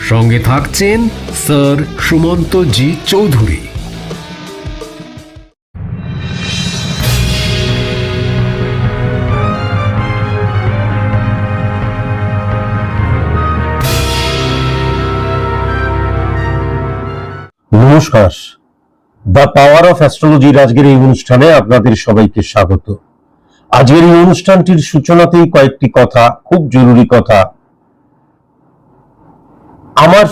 সঙ্গে থাকছেন স্যার সুমন্ত জি চৌধুরী। নমস্কার। দ্য পাওয়ার অফ অ্যাস্ট্রোলজির আজকের এই অনুষ্ঠানে আপনাদের সবাইকে স্বাগত। আজকের এই অনুষ্ঠানটির সূচনাতেই কয়েকটি কথা, খুব জরুরি কথা আমার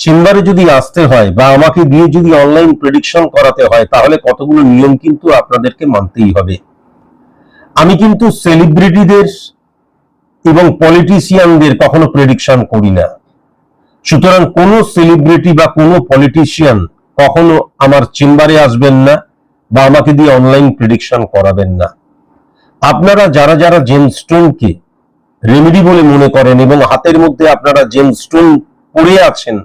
চেম্বারে যদি আসতে হয় বা আমাকে দিয়ে যদি অনলাইন প্রেডিকশন করাতে হয়, তাহলে কতগুলো নিয়ম কিন্তু আপনাদেরকে মানতেই হবে। আমি কিন্তু সেলিব্রিটিদের এবং পলিটিশিয়ানদের কখনো প্রেডিকশন করি না। সুতরাং কোন সেলিব্রিটি বা কোনো পলিটিশিয়ান কখনো আমার চেম্বারে আসবেন না বা আমাকে দিয়ে অনলাইন প্রেডিকশন করাবেন না। আপনারা যারা যারা জেমস্টোনকে রেমেডি বলে মনে করেন এবং হাতের মধ্যে আপনারা জেমস্টোন পড়ে আছেন,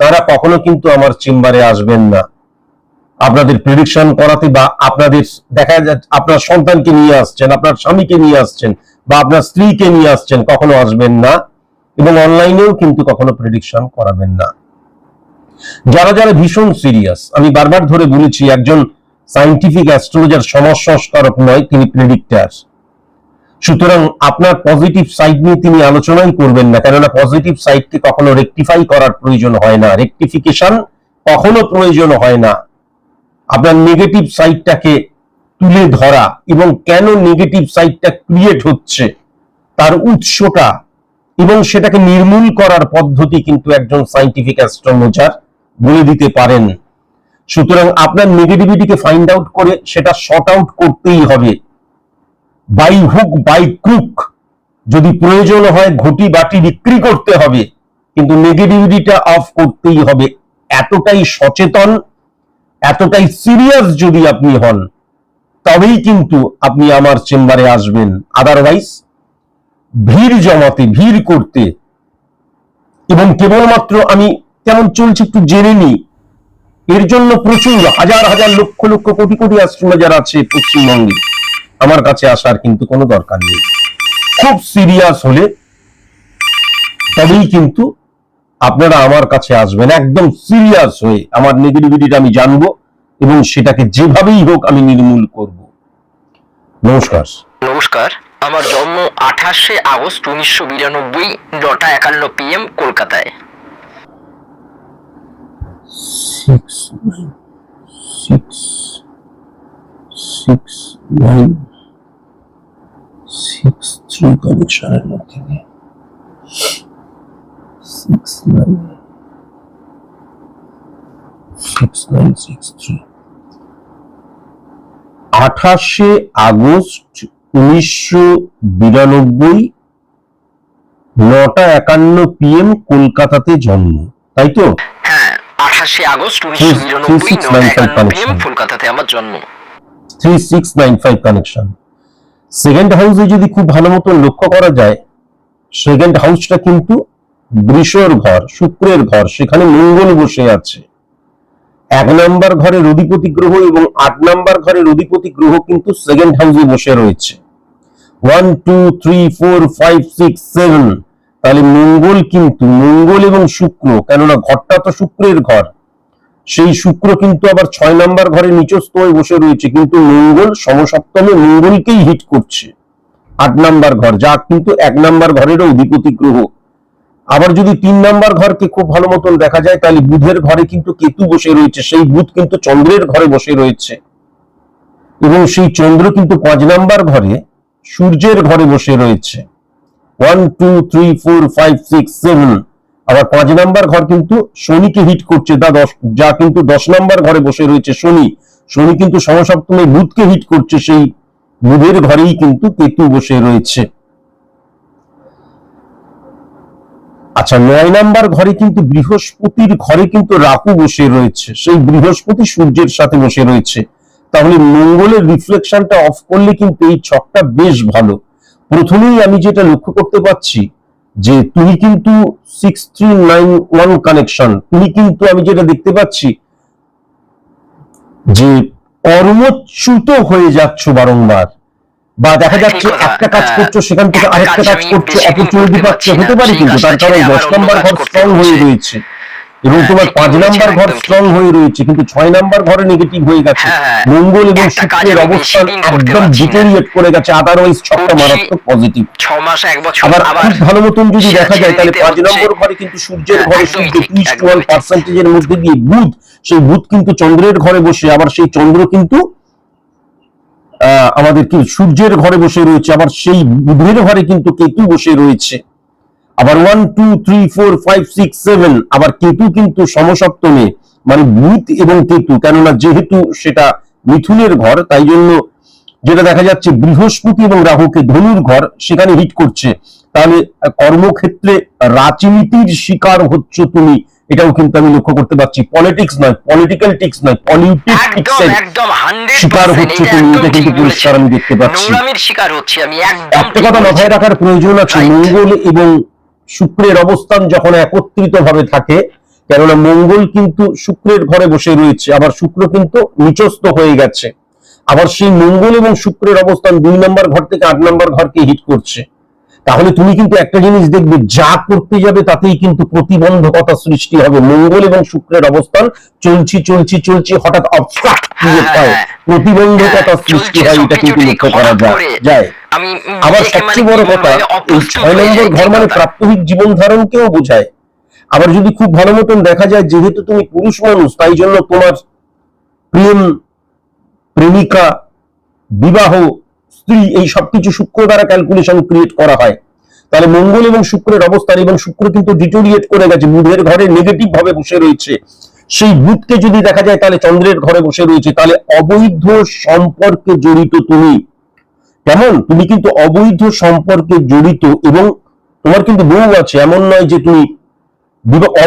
তারা কখনো কিন্তু আমার চেম্বারে আসবেন না। আপনাদের প্রেডিকশন করাতে বা আপনাদের দেখা যাচ্ছে আপনার সন্তানকে নিয়ে আসছেন, আপনার স্বামীকে নিয়ে আসছেন বা আপনার স্ত্রীকে নিয়ে আসছেন, কখনো আসবেন না এবং অনলাইনেও কিন্তু কখনো প্রেডিকশন করাবেন না। যারা যারা ভীষণ সিরিয়াস আমি বারবার ধরে বলেছি, একজন সাইন্টিফিক অ্যাস্ট্রোলজার সমাজ নয়, তিনি প্রেডিক্টার সুতরাং আপনার পজিটিভ সাইড নিয়ে তিনি আলোচনাই করবেন না, কেননা পজিটিভ সাইডকে কখনো রেকটিফাই করার প্রয়োজন হয় না। রেকটিফিকেশন কখনো প্রয়োজন হয় না। আপনার নেগেটিভ সাইডটাকে তুলে ধরা এবং কেন নেগেটিভ সাইডটা ক্রিয়েট হচ্ছে, তার উৎসটা এবং সেটাকে নির্মূল করার পদ্ধতি কিন্তু একজন সাইন্টিফিক অ্যাস্ট্রোলজার বলে দিতে পারেন। সুতরাং আপনার নেগেটিভিটিকে ফাইন্ড আউট করে সেটা শর্ট আউট করতেই হবে। বাই হুক, বাই ক্রুক যদি প্রয়োজন হয় ঘটি বাটি বিক্রি করতে হবে, কিন্তু নেগেটিভিটিটা অফ করতেই হবে। এতটাই সচেতন, এতটাই সিরিয়াস যদি আপনি হন, তবেই কিন্তু আপনি আমার চেম্বারে আসবেন। আদারওয়াইজ ভিড় জমাতে, ভিড় করতে, এবং কেবলমাত্র আমি কেমন চলছে একটু জেনে নিই। এর জন্য প্রচুর, হাজার হাজার লক্ষ লক্ষ, কোটি কোটি অ্যাস্ট্রোলজার আছে পশ্চিমবঙ্গে। আমার কাছে আসার কিন্তু কোনো দরকার নেই। খুব সিরিয়াস হলে তবেই কিন্তু আপনারা আমার কাছে আসবেন একদম সিরিয়াস হয়ে। আমার নেগেটিভিটিটা আমি জানব এবং সেটাকে যেভাবেই হোক আমি নির্মূল করব। নমস্কার নমস্কার আমার জন্ম আঠাশে আগস্ট উনিশশো বিরানব্বই নটা একান্ন পিএম কলকাতায়। Six nine six six nine six three কানেকশনের মধ্যে দিয়ে six nine six nine six three আঠাশে আগস্ট উনিশশো বিরানব্বই নটা একান্ন পিএম কলকাতাতে জন্ম। তাই তো? হ্যাঁ আঠাশে আগস্ট উনিশশো বিরানব্বই নটা একান্ন পিএম কলকাতাতে আমার জন্ম। Three six nine five connection second হাউসে যদি খুব ভালো মতো লক্ষ্য করা যায় সেকেন্ড হাউসটা কিন্তু বৃষর ঘর, শুক্রের ঘর, সেখানে মঙ্গল বসে আছে। এক নাম্বার ঘরের অধিপতি গ্রহ এবং আট নাম্বার ঘরের অধিপতি গ্রহ কিন্তু সেকেন্ড হাউসে বসে রয়েছে। One two three four five six seven তাহলে মঙ্গল কিন্তু মঙ্গল এবং শুক্র, কেননা ঘরটা তো শুক্রের ঘর। সেই শুক্র কিন্তু আবার ছয় নাম্বার ঘরে নিচস্থ হয়ে বসে রয়েছে, কিন্তু মঙ্গল সমসপ্তমে মঙ্গলকেই হিট করছে। আট নাম্বার ঘর, যা কিন্তু এক নাম্বার ঘরেরও অধিপতি গ্রহ। আবার যদি তিন নাম্বার ঘরকে খুব ভালো মতন দেখা যায়, তাহলে বুধের ঘরে কিন্তু কেতু বসে রয়েছে, সেই বুধ কিন্তু চন্দ্রের ঘরে বসে রয়েছে। এবং সেই চন্দ্র কিন্তু পাঁচ নাম্বার ঘরে সূর্যের ঘরে বসে রয়েছে। One two three four five six seven আবার পাঁচ নাম্বার ঘর কিন্তু শনিকে হিট করছে। তা দশ, যা কিন্তু দশ নাম্বার ঘরে বসে রয়েছে শনি। শনি কিন্তু সমসপ্তমে বুধকে হিট করছে। সেই বুধের ঘরেই কিন্তু কেতু বসে রয়েছে। আচ্ছা নয় নাম্বার ঘরে কিন্তু বৃহস্পতির ঘরে কিন্তু রাহু বসে রয়েছে। সেই বৃহস্পতি সূর্যের সাথে বসে রয়েছে। তাহলে মঙ্গলের রিফ্লেকশনটা অফ করলে কিন্তু এই ছকটা বেশ ভালো। প্রথমেই আমি যেটা লক্ষ্য করতে পারছি যে তুমি কিন্তু six three nine one connection তুমি কিন্তু আমি যেটা দেখতে পাচ্ছি যে কর্মচ্যুত হয়ে যাচ্ছ বারংবার। বা দেখা যাচ্ছে একটা কাজ করছ সেখান থেকে আরেকটা কাজ করছ অপরচুনিটি পাচ্ছ হতে পারে কিন্তু তার কারণ দশ নম্বর ঘর স্ট্রং হয়ে রয়েছে। এবং হ্যাঁ, তোমার পাঁচ নাম্বার ঘর স্ট্রং হয়ে রয়েছে কিন্তু ছয় নাম্বার ঘরে নেগেটিভ হয়ে গেছে হ্যাঁ, হ্যাঁ। মঙ্গল এবং শুক্রের অবস্থান একদম। ডিটোরিয়েট করে গেছে আদারওয়াইজ ছকটা মারাত্মক পজিটিভ ছ মাস এক বছর আবার খুব ভালো মতন যদি দেখা যায় তাহলে পাঁচ। নম্বর ঘরে কিন্তু সূর্যের ঘরে সূর্য একদমই ওয়ান পার্সেন্টেজের মধ্যে দিয়ে বুধ সেই বুধ কিন্তু চন্দ্রের ঘরে বসে আবার সেই চন্দ্র কিন্তু আহ, আমাদের কি সূর্যের ঘরে বসে রয়েছে আবার সেই বুধের ঘরে কিন্তু কেতু বসে রয়েছে আবার one two three four five six seven আবার কেতু কিন্তু সমসপ্তমে মানে বুধ এবং কেতু কেননা যেহেতু সেটা মিথুনের ঘর তাই জন্য যেটা দেখা যাচ্ছে বৃহস্পতি এবং রাহুকে ধনুর ঘর সেখানে হিট করছে। তাহলে কর্মক্ষেত্রে রাজনীতির শিকার হচ্ছ তুমি এটাও কিন্তু আমি লক্ষ্য করতে পারছি। পলিটিক্স নয় পলিটিক্যাল টিক্স নয় পলিটিক্স শিকার হচ্ছে তুমি এটা কিন্তু পরিষ্কার আমি দেখতে পাচ্ছি। শিকার হচ্ছি আমি একটা কথা। মাথায় রাখার প্রয়োজন আছে. মঙ্গল এবং শুক্রের অবস্থান যখন একত্রিত ভাবে থাকে, কেননা মঙ্গল কিন্তু শুক্রের ঘরে বসে রয়েছে, আবার শুক্র কিন্তু নিচস্ত হয়ে গেছে। আবার সেই মঙ্গল এবং শুক্রের অবস্থান দুই নম্বর ঘর থেকে আট নম্বর ঘরকে হিট করছে। তাহলে তুমি কিন্তু একটা জিনিস দেখবে, যা করতে যাবে তাতেই কিন্তু প্রতিবন্ধকতা সৃষ্টি হবে। মঙ্গল এবং শুক্রের অবস্থান চলছি চলছি চলছি, হঠাৎ অবস্ট্রাক্ট হ্যাঁ, হয় হ্যাঁ। প্রতিবন্ধকতা সৃষ্টি চলছে এটা সবকিছু কিন্তু ঠিক, লক্ষ্য করা হঠাৎ যায় করে। যায়। আমি উম আবার দেখে মানে সবচেয়ে বড় কথা এই ছয় নম্বর ঘর মানে প্রাত্যহিক জীবন ধারণকেও বোঝায়। আবার যদি খুব ভালো মতন দেখা যায় যেহেতু তুমি পুরুষ মানুষ তাই জন্য তোমার প্রেম প্রেমিকা বিবাহ স্ত্রী এই সবকিছু শুক্র দ্বারা ক্যালকুলেশন ক্রিয়েট করা হয়। তাহলে মঙ্গল এবং শুক্রের অবস্থান এবং শুক্র কিন্তু ডিটোরিয়েট করে গেছে। বুধের ঘরে নেগেটিভ ভাবে বসে রয়েছে। সেই বুধকে যদি দেখা যায়, তাহলে চন্দ্রের ঘরে বসে রয়েছে। তাহলে অবৈধ সম্পর্কে জড়িত তুমি। কেমন? তুমি কিন্তু অবৈধ সম্পর্কে জড়িত এবং তোমার কিন্তু বউ আছে। এমন নয় যে তুমি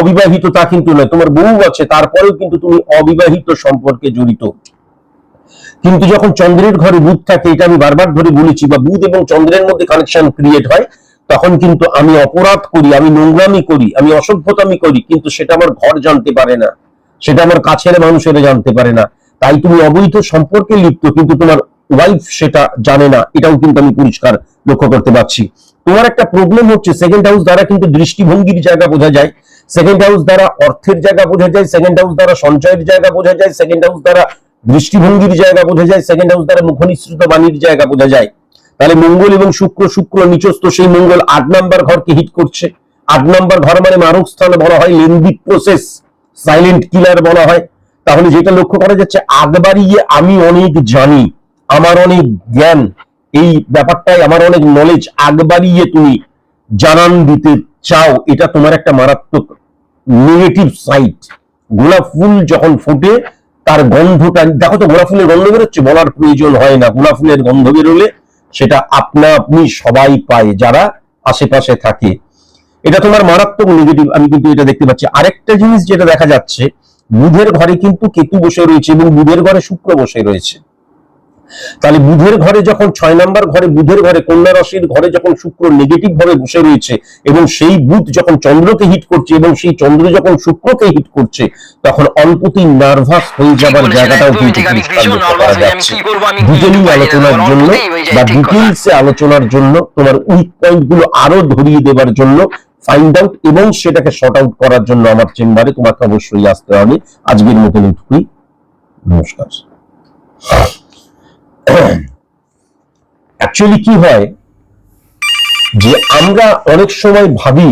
অবিবাহিত তা কিন্তু নয়। তোমার বউ আছে, তারপরেও কিন্তু তুমি অবিবাহিত সম্পর্কে জড়িত। কিন্তু যখন চন্দ্রের ঘরে বুধ থাকে, এটা আমি বারবার ধরে বলেছি, বা বুধ এবং চন্দ্রের মধ্যে কানেকশন ক্রিয়েট হয়, তখন কিন্তু আমি অপরাধ করি, আমি নোংরামি করি, আমি অসভ্যতামি করি, কিন্তু সেটা আমার ঘর জানতে পারে না। সেটা আমার কাছের মানুষেরা জানতে পারে না। তাই তুমি অবৈধ সম্পর্কে লিপ্ত, কিন্তু তোমার ওয়াইফ সেটা জানে না। এটাও কিন্তু আমি পরিষ্কার লক্ষ্য করতে পারছি। তোমার একটা প্রবলেম হচ্ছে সেকেন্ড হাউস দ্বারা কিন্তু দৃষ্টিভঙ্গির জায়গা বোঝা যায়। সেকেন্ড হাউস দ্বারা অর্থের জায়গা বোঝা যায় সেকেন্ড হাউস দ্বারা সঞ্চয়ের জায়গা বোঝা যায় সেকেন্ড হাউস দ্বারা দৃষ্টিভঙ্গির জায়গা বোঝা যায় সেকেন্ড হাউস দ্বারা মুখনিসৃত বাণীর জায়গা বোঝা যায়। তাহলে মঙ্গল এবং শুক্র শুক্র নিচস্থ, সেই মঙ্গল আট নাম্বার ঘরকে হিট করছে। আট নাম্বার ঘর মানে মারক স্থান বলা হয় লেন্দি প্রসেস সাইলেন্ট কিলার বলা হয়। তাহলে যেটা লক্ষ্য করা যাচ্ছে আগ আমি অনেক জানি, আমার অনেক জ্ঞান, এই ব্যাপারটাই আমার অনেক নলেজ আগ তুমি জানান দিতে চাও, এটা তোমার একটা মারাত্মক নেগেটিভ সাইট গোলাপ ফুল যখন ফুটে, তার গন্ধটা, দেখো তো, গোলাপ ফুলের গন্ধ বেরোচ্ছে, বলার প্রয়োজন হয় না। গোলাপ ফুলের গন্ধ বেরোলে সেটা আপনা আপনি সবাই পায়, যারা আশেপাশে থাকে। এটা তোমার মারাত্মক নেগেটিভ আমি কিন্তু এটা দেখতে পাচ্ছি। আরেকটা জিনিস যেটা দেখা যাচ্ছে বুধের ঘরে কিন্তু কেতু বসে রয়েছে এবং বুধের ঘরে শুক্র বসে রয়েছে। তাহলে বুধের ঘরে যখন ছয় নাম্বার ঘরে বুধের ঘরে কন্যা রাশির ঘরে যখন শুক্র নেগেটিভ ভাবে বসে রয়েছে এবং সেই বুধ যখন চন্দ্রকে হিট করছে এবং সেই চন্দ্র যখন শুক্রকে হিট করছে তখন অল্পতেই নার্ভাস হয়ে যাবার জায়গাটাও কিন্তু ডিটেলিং আলোচনার জন্য বা। ডিটেলসে আলোচনার জন্য তোমার উইক পয়েন্টগুলো আরও ধরিয়ে দেবার জন্য ফাইন্ড আউট এবং সেটাকে শর্ট আউট করার জন্য আমার চেম্বারে তোমাকে অবশ্যই আসতে হবে। আজকের মতন এটুকুই। নমস্কার। অ্যাকচুয়ালি কি হয়? যে আমরা অনেক সময় ভাবি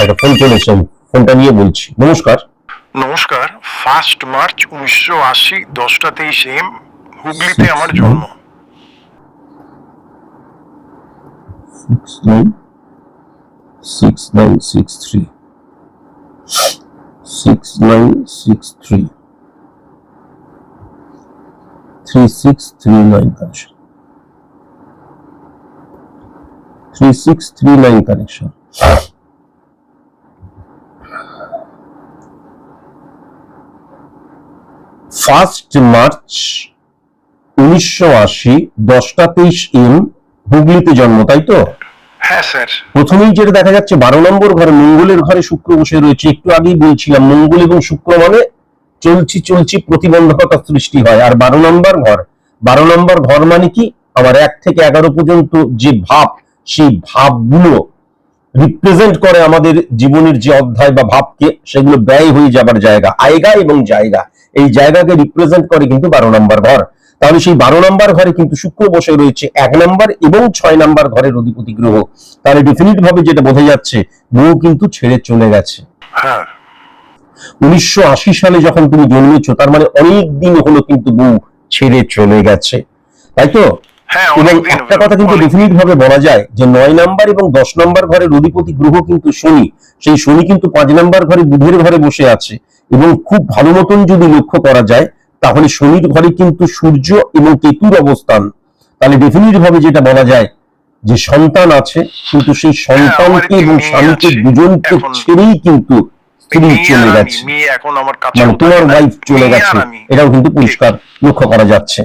একটা ফোন চলেছে আমি ফোনটা নিয়ে বলছি। নমস্কার। নমস্কার। ফার্স্ট মার্চ উনিশশো আশি দশটা তেইশ এম হুগলিতে আমার জন্ম। Six nine six three six nine six three three six three three six three nine connection first March উনিশশো আশি, দশটা তেইশ এম, হুগলিতে জন্ম, তাই তো? হ্যাঁ প্রথমেই যেটা দেখা যাচ্ছে, বারো নম্বর ঘরে মঙ্গলের ঘরে শুক্র বসে রয়েছে। একটু আগেই বলছিলাম, মঙ্গল এবং শুক্র মানে চলছি চলছি প্রতিবন্ধকতা সৃষ্টি হয়। আর বারো নম্বর ঘর, বারো নম্বর ঘর মানে কি? আমার এক থেকে এগারো পর্যন্ত যে ভাব, সেই ভাবগুলো রিপ্রেজেন্ট করে আমাদের জীবনের যে অধ্যায় বা ভাবকে, সেগুলো ব্যয় হয়ে যাবার জায়গা, আয়গা এবং জায়গা। এই জায়গাকে রিপ্রেজেন্ট করে কিন্তু বারো নম্বর ঘর। তাহলে সেই বারো নম্বর ঘরে কিন্তু শুক্র বসে রয়েছে এক নম্বর এবং ছয় নম্বর ঘরের অধিপতি গ্রহ। তাহলে ডেফিনিট ভাবে যেটা বোঝা যাচ্ছে বউ কিন্তু ছেড়ে চলে গেছে। হ্যাঁ। উনিশশো আশি সালে যখন তুমি জন্মেছো তার মানে অনেক দিন হলো কিন্তু বউ ছেড়ে চলে গেছে। তাই তো? হ্যাঁ এবং একটা কথা কিন্তু ডেফিনিট ভাবে বলা যায় যে নয় নাম্বার এবং দশ নাম্বার ঘরের অধিপতি গ্রহ কিন্তু শনি। সেই শনি কিন্তু পাঁচ নাম্বার ঘরে বুধের ঘরে বসে আছে। এবং খুব ভালো মতন যদি লক্ষ্য করা যায় তাহলে শনির ঘরে কিন্তু সূর্য এবং কেতুর অবস্থান। তাহলে ডেফিনিট ভাবে যেটা বলা যায় যে সন্তান আছে কিন্তু সেই সন্তানকে এবং স্বামীকে দুজনকে ছেড়েই কিন্তু স্ত্রী চলে গেছে। মানে তোমার ওয়াইফ চলে গেছে। এটাও কিন্তু পরিষ্কার লক্ষ্য করা যাচ্ছে।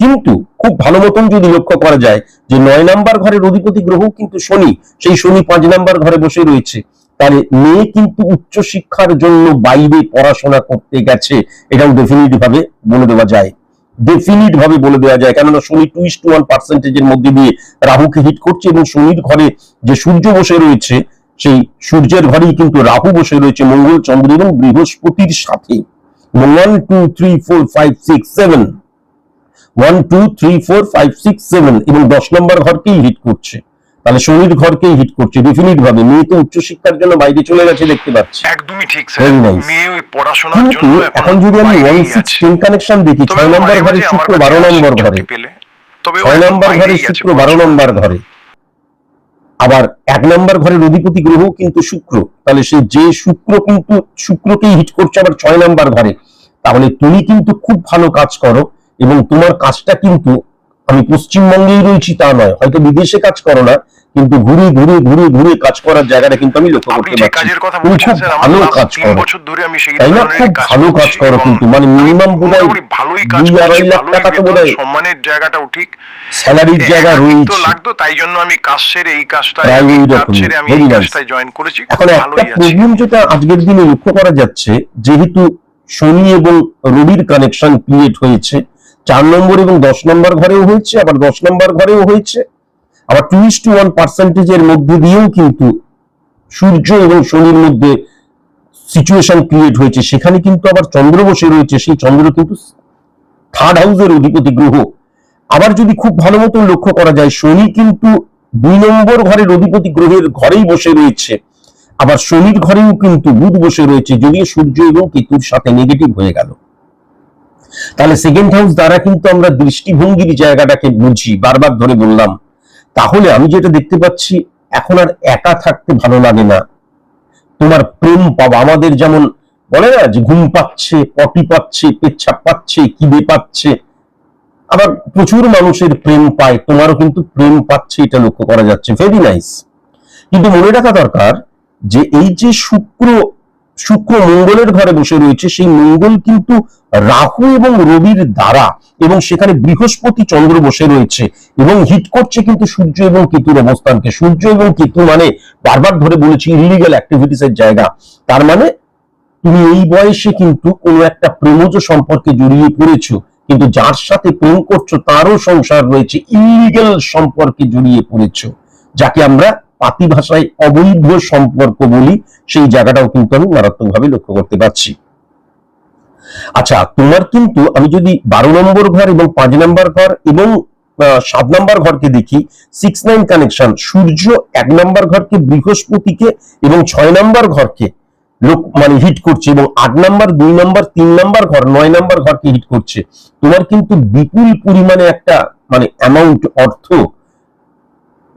কিন্তু খুব ভালো মতন যদি লক্ষ্য করা যায় যে নয় নাম্বার ঘরের অধিপতি গ্রহ কিন্তু শনি। সেই শনি পাঁচ নাম্বার ঘরে বসে রয়েছে। তাহলে মেয়ে কিন্তু উচ্চ শিক্ষার জন্য বাইরে পড়াশোনা করতে গেছে। এটাও ডেফিনিট ভাবে বলে দেওয়া যায়। ডেফিনিট ভাবে বলে দেওয়া যায়। কেননা Shani two is to one পার্সেন্টেজের মধ্যে দিয়ে রাহুকে হিট করছে এবং শনির ঘরে যে সূর্য বসে রয়েছে, সেই সূর্যের ঘরেই কিন্তু রাহু বসে রয়েছে মঙ্গল, চন্দ্র এবং বৃহস্পতির সাথে। One two three four five six seven one two three four five six seven এবং দশ নম্বর ঘরকেই হিট করছে। তাহলে শনির ঘরকেই হিট করছে ডেফিনিট ভাবে মেয়ে তো উচ্চশিক্ষার জন্য বাইরে চলে গেছে দেখতে পাচ্ছি। একদমই ঠিক স্যার মেয়ে ওই পড়াশোনার জন্য এখন যদি আমি ওয়ান সিক্স টেন কানেকশন দেখি ছয় নম্বর ঘরে শুক্র বারো নম্বর ঘরে। তবে ছয় নম্বর ঘরে শুক্র বারো নম্বর ঘরে। আবার এক নম্বর ঘরের অধিপতি গ্রহ কিন্তু শুক্র। তাহলে সে যে শুক্র কিন্তু শুক্রকেই হিট করছে আবার ছয় নম্বর ঘরে। তাহলে তুমি কিন্তু খুব ভালো কাজ করো এবং তোমার কাজটা কিন্তু আমি পশ্চিমবঙ্গেই রয়েছি তা নয় হয়তো বিদেশে কাজ করো না কিন্তু ঘুরে ঘুরে ঘুরে ঘুরে কাজ করার জায়গাটা কিন্তু আমি লক্ষ্য করতে যে পারছি কাজের কথা তুমি খুব ভালো কাজ করো। বছর ধরে আমি সেই তাই না? খুব ভালো কাজ করো কিন্তু, মানে মোটামুটি ভালোই কাজ দুই আড়াই লাখ টাকা তো বোধহয় সম্মানের জায়গাটাও ঠিক। স্যালারির জায়গা রয়েছে। লাগতো তাই জন্য আমি কাজ সেরে এই কাজটা আমি এই. কাজটায় জয়েন করেছি এখন একটা প্রবলেম যেটা আজকের দিনে লক্ষ্য করা যাচ্ছে যেহেতু শনি এবং রবির কানেকশন ক্রিয়েট হয়েছে চার নম্বর এবং দশ নম্বর ঘরেও হয়েছে আবার দশ নম্বর ঘরেও হয়েছে আবার টু ওয়ান পার্সেন্টেজের মধ্যে দিয়েও কিন্তু সূর্য এবং শনির মধ্যে সিচুয়েশন ক্রিয়েট হয়েছে। সেখানে কিন্তু আবার চন্দ্র বসে রয়েছে। সেই চন্দ্র কিন্তু থার্ড হাউসের অধিপতি গ্রহ। আবার যদি খুব ভালো মতো লক্ষ্য করা যায়, শনি কিন্তু দুই নম্বর ঘরের অধিপতি গ্রহের ঘরেই বসে রয়েছে। আবার শনির ঘরেও কিন্তু বুধ বসে রয়েছে, যদিও সূর্য এবং কেতুর সাথে নেগেটিভ হয়ে গেল। তাহলে সেকেন্ড হাউস দ্বারা কিন্তু আমরা দৃষ্টিভঙ্গির জায়গাটাকে বুঝি। বারবার ধরে বললাম তাহলে আমি যেটা দেখতে পাচ্ছি, এখন আর একা থাকতে ভালো লাগে না। তোমার প্রেম পাওয়া, আমাদের যেমন বলে না যে ঘুম পাচ্ছে, পটি পাচ্ছে পেচ্ছাপ পাচ্ছে কিদে পাচ্ছে, আবার প্রচুর মানুষের প্রেম পায়, তোমারও কিন্তু প্রেম পাচ্ছে, এটা লক্ষ্য করা যাচ্ছে। ভেরি নাইস কিন্তু মনে রাখা দরকার যে, এই যে শুক্র শুক্র মঙ্গলের ঘরে বসে রয়েছে। সেই মঙ্গল কিন্তু রাহু এবং রবির দ্বারা এবং সেখানে বৃহস্পতি চন্দ্র বসে রয়েছে এবং হিট করছে কিন্তু সূর্য এবং কেতুর অবস্থানকে। সূর্য এবং কেতু মানে বারবার ধরে বলেছি ইলিগাল অ্যাক্টিভিটিস এর জায়গা। তার মানে তুমি এই বয়সে কিন্তু কোনো একটা প্রেমজ সম্পর্কে জড়িয়ে পড়েছো, কিন্তু যার সাথে প্রেম করছ তারও সংসার রয়েছে ইলিগাল সম্পর্কে জড়িয়ে পড়েছো, যাকে আমরা পাতি ভাষায় অবৈধ সম্পর্ক বলি সেই জায়গাটাও কিন্তু আমি মারাত্মকভাবে লক্ষ্য করতে পারছি। আচ্ছা তোমার কিন্তু আমি যদি বারো নম্বর ঘর এবং পাঁচ নম্বর ঘর এবং সাত নম্বর ঘরকে দেখি সিক্স নাইন কানেকশন সূর্য এক নম্বর ঘরকে, বৃহস্পতিকে এবং ছয় নম্বর ঘরকে লোক মানে হিট করছে এবং আট নাম্বার, দুই নাম্বার, তিন নাম্বার ঘর, নয় নাম্বার ঘরকে হিট করছে। তোমার কিন্তু বিপুল পরিমাণে একটা মানে অ্যামাউন্ট অর্থ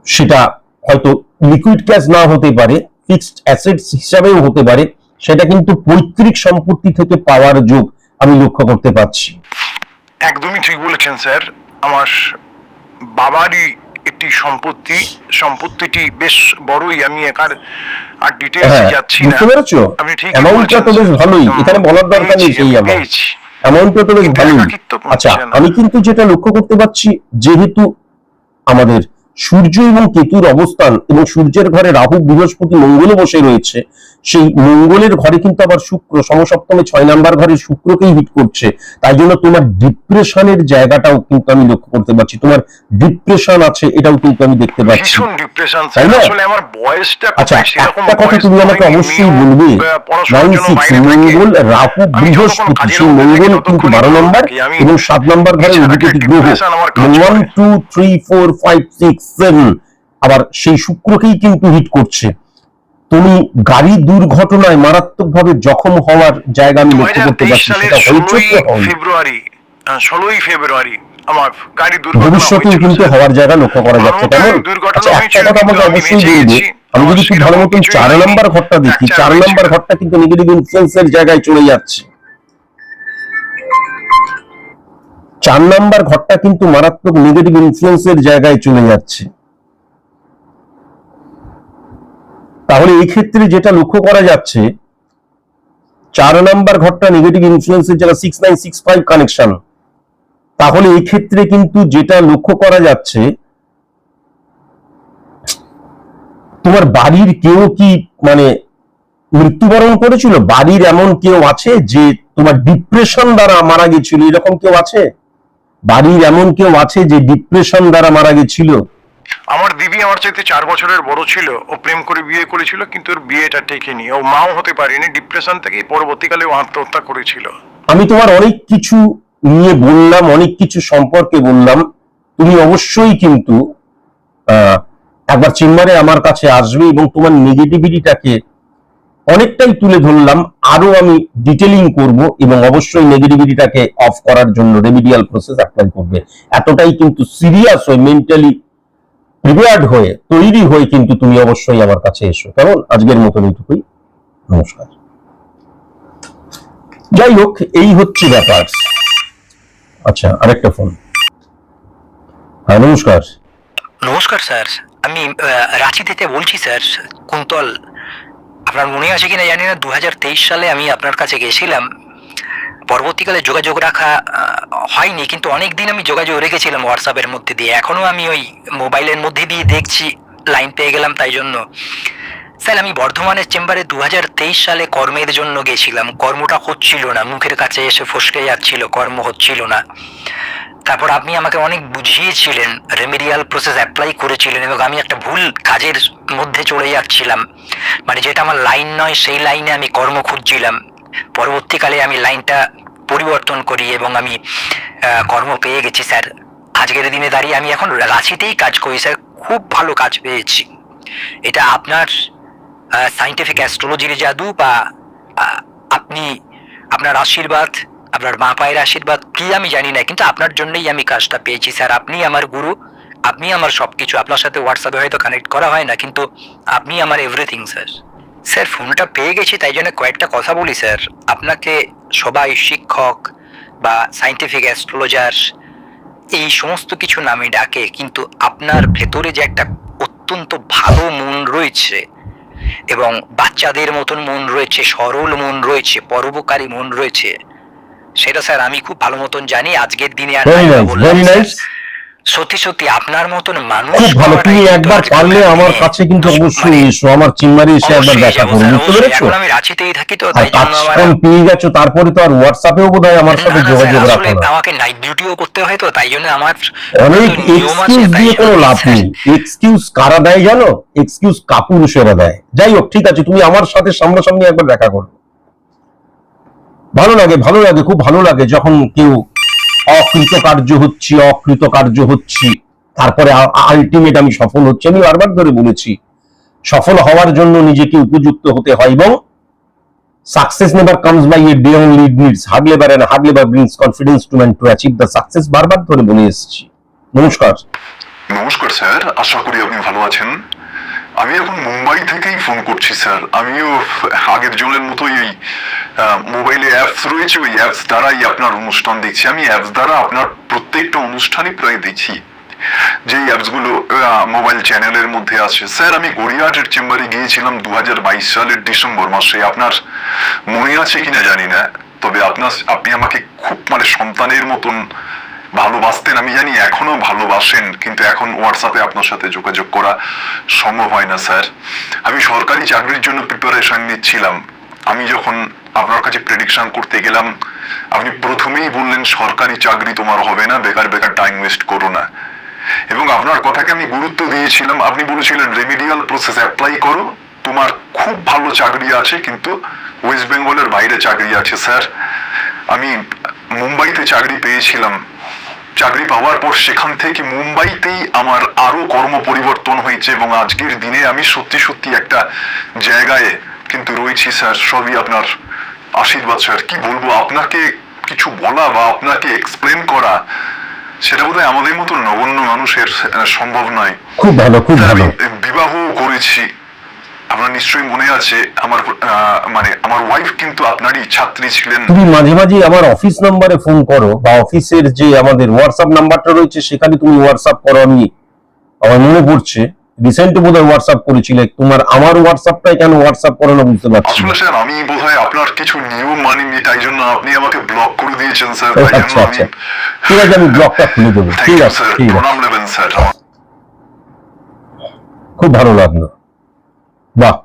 সেটা হয়তো লিকুইড ক্যাশ না হতে পারে ফিক্সড অ্যাসেটস হিসাবেও হতে পারে সেটা কিন্তু পৈতৃক সম্পত্তি থেকে পাওয়ার যোগ আমি লক্ষ্য করতে পারছি। একদমই ঠিক বলেছেন স্যার আমার বাবারই একটি সম্পত্তি সম্পত্তিটি বেশ বড়ই আমি একার আর ডিটেলস হ্যাঁ যাচ্ছি না। বুঝতে পেরেছ? আপনি ঠিক অ্যামাউন্টটা তো বেশ ভালোই এখানে বলার দরকার নেই সেই আমার অ্যামাউন্টটা তো বেশ ভালোই। আচ্ছা আমি কিন্তু যেটা লক্ষ্য করতে পারছি যেহেতু আমাদের সূর্য এবং কেতুর অবস্থান এবং সূর্যের ঘরে রাহু বৃহস্পতি মঙ্গলও বসে রয়েছে সেই মঙ্গলের ঘরে কিন্তু আবার শুক্র সমসপ্তমে ছয় নাম্বার ঘরে শুক্রকেই হিট করছে। তাই জন্য তোমার ডিপ্রেশনের জায়গাটাও কিন্তু আমি লক্ষ্য করতে পারছি। তোমার ডিপ্রেশন আছে এটাও কিন্তু আমি দেখতে পাচ্ছি। তাই না? আমার বয়সটা আচ্ছা একটা কথা তুমি আমাকে অবশ্যই বলবে। নাইন সিক্স মঙ্গল রাহু বৃহস্পতি সেই মঙ্গল কিন্তু বারো নম্বর এবং সাত নম্বর ঘরে গ্রহ। One two three four five six seven আবার সেই শুক্রকেই কিন্তু হিট করছে তুমি গাড়ি দুর্ঘটনায় মারাত্মকভাবে জখম হওয়ার জায়গা আমি লক্ষ্য করতে পারছি সেটা? ফেব্রুয়ারি ষোলোই ফেব্রুয়ারি আমার গাড়ি দুর্ঘটনা ভবিষ্যতেও কিন্তু হওয়ার জায়গা লক্ষ্য করা যাচ্ছে কেমন আচ্ছা একটা কথা কিন্তু আমাকে অবশ্যই বলবে গেছি। আমি যদি খুব ভালো মতন চার। নম্বর ঘরটা দেখি ফ্র্যাকচার চার। নম্বর ঘরটা কিন্তু নেগেটিভ ইনফ্লুয়েন্সের জায়গায় চলে যাচ্ছে চার নাম্বার ঘরটা কিন্তু মারাত্মক নেগেটিভ ইনফ্লুয়েন্সের জায়গায় চলে যাচ্ছে। তাহলে এই ক্ষেত্রে যেটা লক্ষ্য করা যাচ্ছে, চার নাম্বার ঘরটা নেগেটিভ ইনফ্লুয়েন্সের যারা six nine six five connection তাহলে এই ক্ষেত্রে কিন্তু যেটা লক্ষ্য করা যাচ্ছে, তোমার বাড়ির কেউ কি মানে মৃত্যুবরণ করেছিল? বাড়ির এমন কেউ আছে যে তোমার ডিপ্রেশন দ্বারা মারা গেছিল? এরকম কেউ আছে? বাড়ির এমন কেউ আছে যে ডিপ্রেশন দ্বারা মারা গেছিল? আমার দিদি আমার চাইতে চার বছরের বড় ছিল ও প্রেম করে বিয়ে করেছিল কিন্তু ওর বিয়েটা টেকেনি ও মাও হতে পারেনি ডিপ্রেশন থেকে পরবর্তীকালে ও আত্মহত্যা করেছিল। আমি তোমার অনেক কিছু নিয়ে বললাম অনেক কিছু সম্পর্কে বললাম। তুমি অবশ্যই কিন্তু আহ, একবার চেম্বারে আমার কাছে আসবে এবং তোমার নেগেটিভিটিটাকে অনেকটাই তুলে ধরলাম, আরও আমি ডিটেলিং করব এবং অবশ্যই নেগেটিভিটিটাকে অফ করার জন্য রেমিডিয়াল প্রসেস অ্যাপ্লাই করবে। এতটাই কিন্তু সিরিয়াস হয়ে মেন্টালি প্রিপেয়ার্ড হয়ে, তৈরি হয়ে কিন্তু তুমি অবশ্যই আমার কাছে এসো। কেমন? আজকের মতন এইটুকুই। নমস্কার। যাই হোক, এই হচ্ছে ব্যাপার। আচ্ছা আরেকটা ফোন হ্যাঁ নমস্কার। নমস্কার, স্যার। আমি রাঁচি থেকে বলছি, স্যার, কুন্তল। আপনার মনে আছে কিনা জানি না দু হাজার তেইশ সালে আমি আপনার কাছে গেছিলাম। পরবর্তীকালে যোগাযোগ রাখা হয়নি, কিন্তু অনেক দিন আমি যোগাযোগ রেখেছিলাম হোয়াটসঅ্যাপের মধ্যে দিয়ে। এখনও আমি ওই মোবাইলের মধ্যে দিয়ে দেখছি লাইন পেয়ে গেলাম তাই জন্য। স্যার, আমি বর্ধমানের চেম্বারে দু হাজার তেইশ সালে কর্মের জন্য গেছিলাম। কর্মটা হচ্ছিল না, মুখের কাছে এসে ফসকে যাচ্ছিল, কর্ম হচ্ছিল না। তারপর আপনি আমাকে অনেক বুঝিয়েছিলেন রেমেডিয়াল প্রসেস অ্যাপ্লাই করেছিলেন এবং আমি একটা ভুল কাজের মধ্যে চলে যাচ্ছিলাম। মানে যেটা আমার লাইন নয়, সেই লাইনে আমি কর্ম খুঁজছিলাম। পরবর্তীকালে আমি লাইনটা পরিবর্তন করি এবং আমি কর্ম পেয়ে গেছি, স্যার। আজকের দিনে দাঁড়িয়ে আমি এখন রাঁচিতেই কাজ করি, স্যার। খুব ভালো কাজ পেয়েছি। এটা আপনার সাইন্টিফিক অ্যাস্ট্রোলজির জাদু বা আপনি আপনার আশীর্বাদ আপনার মা পায়ের আশীর্বাদ কি আমি জানি না, কিন্তু আপনার জন্যই আমি কাজটা পেয়েছি, স্যার। আপনি আমার গুরু, আপনি আমার সবকিছু। আপনার সাথে হোয়াটসঅ্যাপে হয়তো কানেক্ট করা হয় না, কিন্তু আপনি আমার এভরিথিং স্যার। স্যার, ফোনটা পেয়ে গেছি, তাই জন্য কয়েকটা কথা বলি, স্যার। আপনাকে সবাই, শিক্ষক বা সাইন্টিফিক অ্যাস্ট্রোলজার এই সমস্ত কিছু নামে ডাকে, কিন্তু আপনার ভেতরে যে একটা অত্যন্ত ভালো মন রয়েছে এবং বাচ্চাদের মতন মন রয়েছে, সরল মন রয়েছে, পরোপকারী মন রয়েছে সেটা স্যার আমি খুব ভালো মতন জানি আজকের দিনে আর ভেরি নাই বা নাইস ভেরি নাইস সত্যি সত্যি আপনার মতন মানুষ খুব ভালো তুমি একবার পারলে আমার কাছে কিন্তু অবশ্যই মানে এসো আমার চেম্বারে এসে একবার দেখা করো বুঝতে পেরেছ? আমি রাঁচিতেই থাকি তো তাই জন্য আমার পেয়ে গেছো তারপরে তো আর হোয়াটসঅ্যাপেও বোধ হয় আমার সাথে যোগাযোগ রাখো না। আমাকে নাইট ডিউটিও করতে হয় তো তাই জন্য আমার অনেক এক্সকিউজ দিয়ে কোনো লাভ নেই। এক্সকিউজ কারা দেয় জানো? এক্সকিউজ কাপুরুষেরা দেয়। যাই হোক ঠিক আছে তুমি আমার সাথে সামনাসামনি একবার দেখা করো। ভালো লাগে ভালো লাগে, খুব ভালো লাগে যখন কেউ অকৃতকার্য হচ্ছি অকৃতকার্য হচ্ছি। তারপরে আলটিমেট আমি সফল হচ্ছি। আমি বারবার ধরে বলেছি, সফল হওয়ার জন্য নিজেকে উপযুক্ত হতে হয় এবং success never comes by a day only needs hard labour and hard labour brings confidence to man to achieve the success বারবার ধরে বলে এসেছি। নমস্কার। নমস্কার স্যার, আশা করি আপনি ভালো আছেন। আমি এখন মুম্বাই থেকেই ফোন করছি, স্যার। আমিও আগের জনের মতোই এই মোবাইলে অ্যাপস রয়েছে, ওই অ্যাপস দ্বারাই আপনার অনুষ্ঠান দেখছি। আমি অ্যাপস দ্বারা আপনার প্রত্যেকটা অনুষ্ঠানই প্রায় দেখি যে অ্যাপসগুলো মোবাইল চ্যানেলের মধ্যে আছে। স্যার, আমি গড়িয়াহাটের চেম্বারে গিয়েছিলাম দু হাজার বাইশ সালের ডিসেম্বর মাসে। আপনার মনে আছে কিনা জানি না, তবে আপনার, আপনি আমাকে খুব মানে সন্তানের মতন ভালোবাসতেন, আমি জানি এখনও ভালোবাসেন, কিন্তু এখন হোয়াটসঅ্যাপে আপনার সাথে যোগাযোগ করা সম্ভব হয় না, স্যার। আমি সরকারি চাকরির জন্য প্রিপারেশন নিচ্ছিলাম। আমি যখন আপনার কাছে প্রেডিকশন করতে গেলাম, আপনি প্রথমেই বললেন, সরকারি চাকরি তোমার হবে না, বেকার বেকার টাইম ওয়েস্ট করো না। এবং আপনার কথাকে আমি গুরুত্ব দিয়েছিলাম। আপনি বলেছিলেন রেমিডিয়াল প্রসেস অ্যাপ্লাই করো, তোমার খুব ভালো চাকরি আছে, কিন্তু ওয়েস্ট বেঙ্গলের বাইরে চাকরি আছে, স্যার। আমি মুম্বাইতে চাকরি পেয়েছিলাম। চাকরি পাওয়ার পর সেখান থেকে মুম্বাইতেই আমার আরও কর্ম পরিবর্তন হয়েছে এবং আজকের দিনে আমি সত্যি সত্যি একটা জায়গায় কিন্তু রয়েছি স্যার। সবই আপনার আশীর্বাদ স্যার। কি বলব? আপনাকে কিছু বলা বা আপনাকে এক্সপ্লেন করা সেটা বোধহয় আমাদের মতো নগণ্য মানুষের সম্ভব নয়। খুব ভালো খুব ভালো। বিবাহ করেছি। আপনার নিশ্চয়ই মনে আছে আমার মানে আমার ওয়াইফ কিন্তু আপনারই ছাত্রী ছিলেন। তুমি মাঝে মাঝে আমার অফিস নাম্বারে ফোন করো বা অফিসের যে আমাদের হোয়াটসঅ্যাপ নাম্বারটা রয়েছে সেখানে তুমি হোয়াটসঅ্যাপ করো আমি আমার মনে পড়ছে রিসেন্ট বোধহয় হোয়াটসঅ্যাপ করেছিলে তোমার আমার হোয়াটসঅ্যাপটাই কেন হোয়াটসঅ্যাপ করো না বুঝতে পারছি আসলে স্যার আমি বোধহয় আপনার কিছু নিয়ম মানিনি তাই জন্য আপনি আমাকে ব্লক করে দিয়েছেন স্যার আচ্ছা আমি আচ্ছা। ঠিক আছে আমি ব্লকটা খুলে দেবো। ঠিক আছে স্যার ঠিক আছে। প্রণাম নেবেন স্যার। খুব ভালো লাগল। বাহ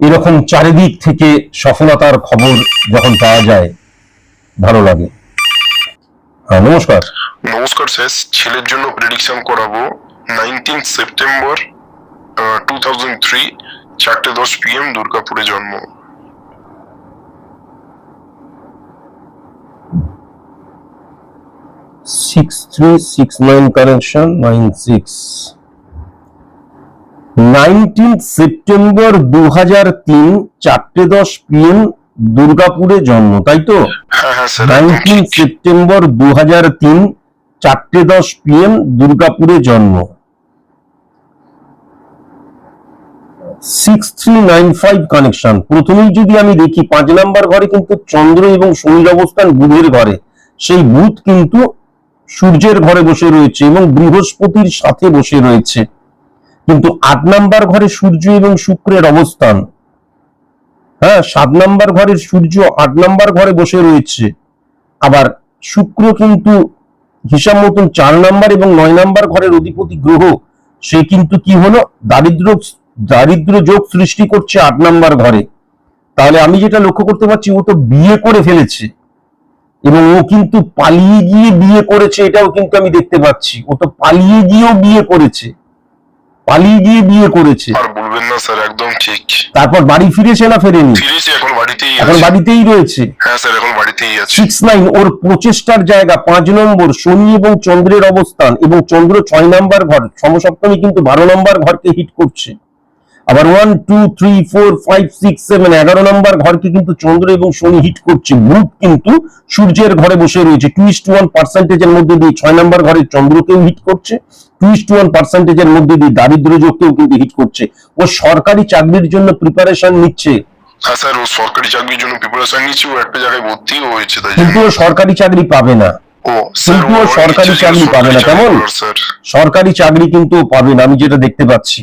এরকম চারিদিক থেকে সফলতার খবর যখন পাওয়া যায় ভালো লাগে। নমস্কার। নমস্কার স্যার ছেলের জন্য প্রেডিকশন করাবো। Nineteen September two thousand three চারটে দশ পিএম দুর্গাপুরে জন্ম। Six three six nine connection nine six nineteen September দু হাজার তিন চারটে দশ পিএম দুর্গাপুরে জন্ম তাই তো? হ্যাঁ হ্যাঁ নাইনটিন সেপ্টেম্বর দু হাজার তিন চারটে দশ পিএম দুর্গাপুরে জন্ম। Six three nine five connection প্রথমেই যদি আমি দেখি পাঁচ নাম্বার ঘরে কিন্তু চন্দ্র এবং শনির অবস্থান বুধের ঘরে। সেই বুধ কিন্তু সূর্যের ঘরে বসে রয়েছে এবং বৃহস্পতির সাথে বসে রয়েছে। কিন্তু আট নাম্বার ঘরে সূর্য এবং শুক্রের অবস্থান। হ্যাঁ সাত নাম্বার ঘরের সূর্য আট নাম্বার ঘরে বসে রয়েছে। আবার শুক্র কিন্তু হিসাব মতন চার নাম্বার এবং নয় নাম্বার ঘরের অধিপতি গ্রহ, সে কিন্তু কি হলো? দারিদ্র দারিদ্র যোগ সৃষ্টি করছে আট নাম্বার ঘরে। তাহলে আমি যেটা লক্ষ্য করতে পারছি, ও তো বিয়ে করে ফেলেছে। এবং ও কিন্তু পালিয়ে গিয়ে বিয়ে করেছে, এটাও কিন্তু আমি দেখতে পাচ্ছি। ও তো পালিয়ে গিয়েও বিয়ে করেছে। পালিয়ে গিয়ে বিয়ে করেছে। আর বলবেন না স্যার একদম ঠিক। তারপর বাড়ি ফিরেছে না ফেরেনি? ফিরেছি এখন বাড়িতেই এখন বাড়িতেই রয়েছে। হ্যাঁ স্যার এখন বাড়িতেই আছে। সিক্স নাইন ওর প্রচেষ্টার জায়গা পাঁচ নম্বর শনি এবং চন্দ্রের অবস্থান এবং চন্দ্র ছয় নম্বর ঘর সমসপ্তমী কিন্তু বারো নম্বর ঘরকে হিট করছে। আবার one two three four five six seven এগারো নম্বর ঘরকে কিন্তু চন্দ্র এবং শনি হিট করছে। বুধ কিন্তু সূর্যের ঘরে বসে রয়েছে। টুইস্ট ওয়ান পার্সেন্টেজের মধ্যে দিয়ে ছয় নম্বর ঘরে চন্দ্রকেও হিট করছে। ওয়ান পার্সেন্টেজের মধ্যে দিয়ে দারিদ্র যোগকেও কিন্তু হিট করছে। ও সরকারি চাকরির জন্য প্রিপারেশন নিচ্ছে। হ্যাঁ স্যার ও সরকারি চাকরির জন্য প্রিপারেশন নিচ্ছে ও একটা জায়গায় ভর্তিও হয়েছে তাই কিন্তু ও সরকারি চাকরি পাবে না। কিন্তু ও সরকারি চাকরি পাবে না, কেমন? সরকারি চাকরি কিন্তু পাবে না আমি যেটা দেখতে পাচ্ছি।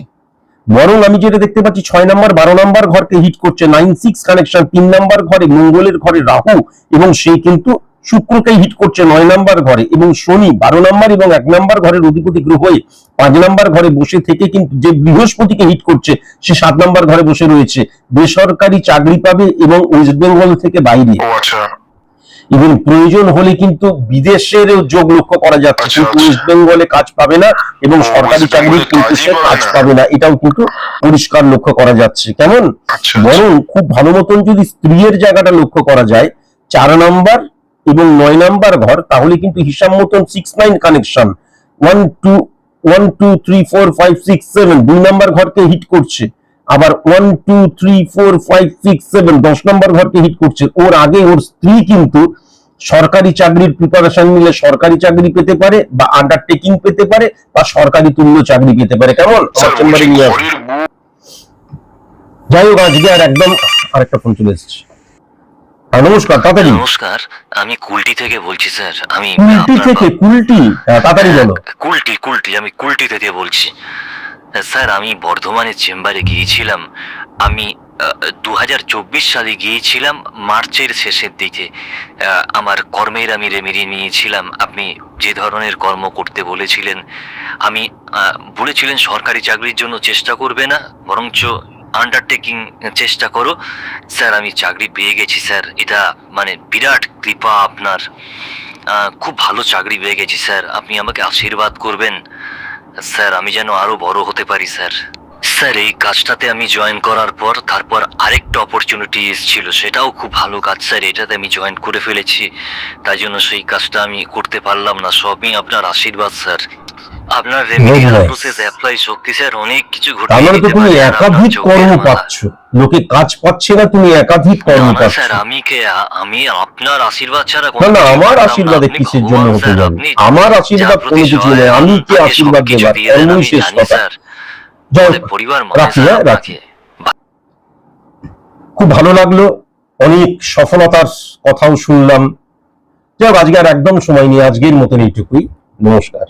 বরং আমি যেটা দেখতে পাচ্ছি ছয় নাম্বার বারো নাম্বার ঘরকে হিট করছে। নাইন সিক্স কানেকশন তিন নাম্বার ঘরে মঙ্গলের ঘরে রাহু এবং সে কিন্তু শুক্রকে হিট করছে নয় নাম্বার ঘরে এবং শনি বারো নাম্বার এবং এক নাম্বার ঘরের অধিপতি গ্রহ হয়ে পাঁচ নাম্বার ঘরে বসে থেকে কিন্তু যে বৃহস্পতিকে হিট করছে সে সাত নাম্বার ঘরে বসে রয়েছে। বেসরকারি চাকরি পাবে এবং ওয়েস্ট বেঙ্গল থেকে বাইরে। আচ্ছা। এবং প্রয়োজন হলে কিন্তু বিদেশের যোগ লক্ষ্য করা যাচ্ছে। আচ্ছা, কিন্তু আচ্ছা। ওয়েস্ট বেঙ্গলে কাজ পাবে না এবং সরকারি চাকরি কিন্তু সে কাজ পাবে না। এটাও কিন্তু পরিষ্কার লক্ষ্য করা যাচ্ছে। কেমন? আচ্ছা বরং খুব ভালো মতন যদি স্ত্রীর জায়গাটা লক্ষ্য করা যায় চার নাম্বার এবং নয় নাম্বার ঘর, তাহলে কিন্তু হিসাব মতন six nine connection one two one two three four five six seven দুই নাম্বার ঘরকে হিট করছে। আবার one two three four five six seven দশ নম্বর ঘরকে হিট করছে। ওর আগে ওর স্ত্রী কিন্তু সরকারি চাকরির প্রিপারেশন নিলে সরকারি চাকরি পেতে পারে বা আন্ডারটেকিং পেতে পারে বা সরকারি তুল্য চাকরি পেতে পারে। কেমন? যাই হোক, আজকে আর একদম আরেকটা ফোন চলে এসেছে। নমস্কার তাড়াতাড়ি। নমস্কার আমি কুলটি থেকে বলছি স্যার। আমি কুলটি থেকে কুলটি? হ্যাঁ, তাড়াতাড়ি বলো। কুলটি কুলটি আমি কুলটি থেকে বলছি। স্যার আমি বর্ধমানের চেম্বারে গিয়েছিলাম। আমি দু হাজার চব্বিশ সালে গিয়েছিলাম মার্চের শেষের দিকে। আমার কর্মের আমি রেমেডি নিয়েছিলাম। আপনি যে ধরনের কর্ম করতে বলেছিলেন আমি বলেছিলেন সরকারি চাকরির জন্য চেষ্টা করবে না বরঞ্চ আন্ডারটেকিং চেষ্টা করো। স্যার, আমি চাকরি পেয়ে গেছি, স্যার। এটা মানে বিরাট কৃপা আপনার। খুব ভালো চাকরি পেয়ে গেছি, স্যার। আপনি আমাকে আশীর্বাদ করবেন। স্যার, আমি যেন আরও বড় হতে পারি, স্যার। স্যার এই কাজটাতে আমি জয়েন করার পর তারপর আরেকটা অপরচুনিটি এসেছিল। সেটাও খুব ভালো কাজ স্যার। এটাতে আমি জয়েন করে ফেলেছি। তাই জন্য সেই কাজটা আমি করতে পারলাম না। সবই আপনার আশীর্বাদ স্যার। আপনার রেমিডিয়াল প্রসেস অ্যাপ্লাই শক্তি স্যার অনেক কিছু তার মানে তো তুমি একাধিক কর্ম পাচ্ছ। লোকে কাজ পাচ্ছে না তুমি একাধিক কর্ম পাচ্ছ। স্যার আমি কে? আমি আপনার আশীর্বাদ ছাড়া কোনো না না আমার। আশীর্বাদে কিসের জন্য হতে যাবে আমার আশীর্বাদ কোনো কিছু নেই। আমি কি আশীর্বাদ দেবার এমনই শেষ কথা। রাখি হ্যাঁ রাখি খুব ভালো লাগল অনেক সফলতার কথাও শুনলাম। যাই হোক, আজকে আর একদম সময় নিয়ে আজকের মতন এইটুকুই। নমস্কার।